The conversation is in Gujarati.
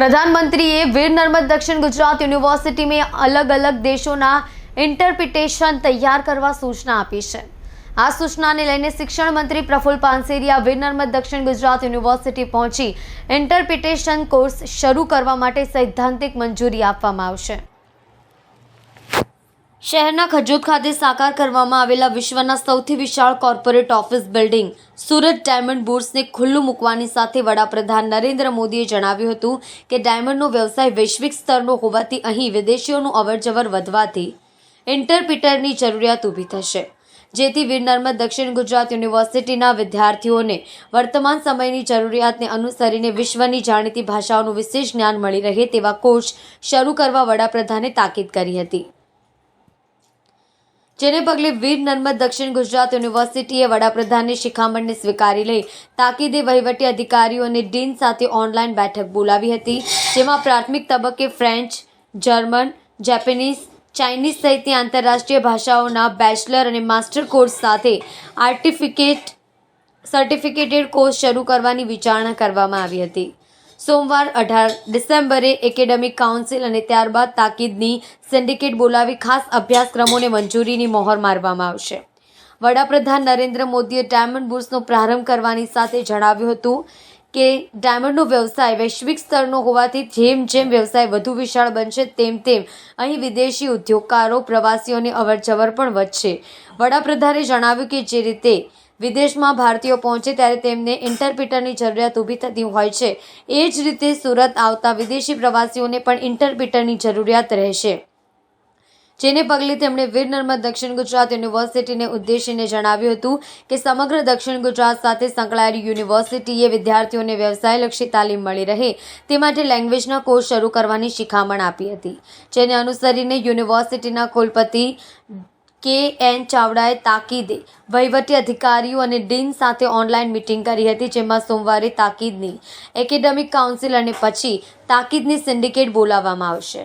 પ્રધાનમંત્રીએ વીર નર્મદ દક્ષિણ ગુજરાત યુનિવર્સિટીમાં અલગ અલગ દેશોના ઇન્ટરપ્રિટેશન તૈયાર કરવા સૂચના આપી છે. આ સૂચનાને લઈને શિક્ષણ મંત્રી પ્રફુલ પાનસેરિયા વીર નર્મદ દક્ષિણ ગુજરાત યુનિવર્સિટી પહોંચી ઇન્ટરપ્રિટેશન કોર્સ શરૂ કરવા માટે સૈદ્ધાંતિક મંજૂરી આપવામાં આવશે. શહેરના ખજૂત ખાતે સાકાર કરવામાં આવેલા વિશ્વના સૌથી વિશાળ corporate office building, Surat diamond બુર્સને ખુલ્લું મૂકવાની સાથે વડાપ્રધાન નરેન્દ્ર મોદીએ જણાવ્યું હતું કે ડાયમંડનો વ્યવસાય વૈશ્વિક સ્તરનો હોવાથી અહીં વિદેશીઓનું અવરજવર વધવાથી ઇન્ટરપ્રિટરની જરૂરિયાત ઊભી થશે. જેથી વીર નર્મદ દક્ષિણ ગુજરાત યુનિવર્સિટીના વિદ્યાર્થીઓને વર્તમાન સમયની જરૂરિયાતને અનુસરીને વિશ્વની જાણીતી ભાષાઓનું વિશેષ જ્ઞાન મળી રહે તેવા કોર્સ શરૂ કરવા વડાપ્રધાને તાકીદ કરી હતી. જેને પગલે વીર નર્મદ દક્ષિણ ગુજરાત યુનિવર્સિટીએ વડાપ્રધાનની શિખામણને સ્વીકારી લઈ તાકીદે વહીવટી અધિકારીઓ અને ડીન સાથે ઓનલાઈન બેઠક બોલાવી હતી, જેમાં પ્રાથમિક તબક્કે ફ્રેન્ચ, જર્મન, જેપેનીઝ, ચાઇનીઝ સહિતની આંતરરાષ્ટ્રીય ભાષાઓના બેચલર અને માસ્ટર કોર્સ સાથે આર્ટિફિકેટ, સર્ટિફિકેટેડ કોર્સ શરૂ કરવાની વિચારણા કરવામાં આવી હતી. સોમવાર અઢાર ડિસેમ્બરે એકેડેમિક કાઉન્સિલ અને ત્યારબાદ તાકીદની સિન્ડિકેટ બોલાવી ખાસ અભ્યાસક્રમોને મંજૂરીની મોહર મારવામાં આવશે. વડાપ્રધાન નરેન્દ્ર મોદીએ ડાયમંડ બુર્સનો પ્રારંભ કરવાની સાથે જણાવ્યું હતું કે ડાયમંડનો વ્યવસાય વૈશ્વિક સ્તરનો હોવાથી જેમ જેમ વ્યવસાય વધુ વિશાળ બનશે, તેમ તેમ અહીં વિદેશી ઉદ્યોગકારો, પ્રવાસીઓની અવરજવર પણ વધશે. વડાપ્રધાને જણાવ્યું કે જે રીતે વિદેશમાં ભારતીયો પહોંચે ત્યારે તેમને ઇન્ટરપ્રિટરની જરૂરિયાત ઊભી થતી હોય છે. એ જ રીતે સુરત આવતા વિદેશી પ્રવાસીઓને પણ ઇન્ટરપ્રિટરની જરૂરિયાત રહેશે. જેને પગલે તેમણે વીર નર્મદ દક્ષિણ ગુજરાત યુનિવર્સિટીને ઉદ્દેશીને જણાવ્યું હતું કે સમગ્ર દક્ષિણ ગુજરાત સાથે સંકળાયેલી યુનિવર્સિટીએ વિદ્યાર્થીઓને વ્યવસાયલક્ષી તાલીમ મળી રહે તે માટે લેંગ્વેજના કોર્સ શરૂ કરવાની શિખામણ આપી હતી. જેને અનુસરીને યુનિવર્સિટીના કુલપતિ કે એન ચાવડાએ તાકીદે વહીવટી અધિકારીઓ અને ડીન સાથે ઓનલાઈન મિટિંગ કરી હતી, જેમાં સોમવારે તાકીદની એકેડેમિક કાઉન્સિલ અને પછી તાકીદની સિન્ડિકેટ બોલાવવામાં આવશે.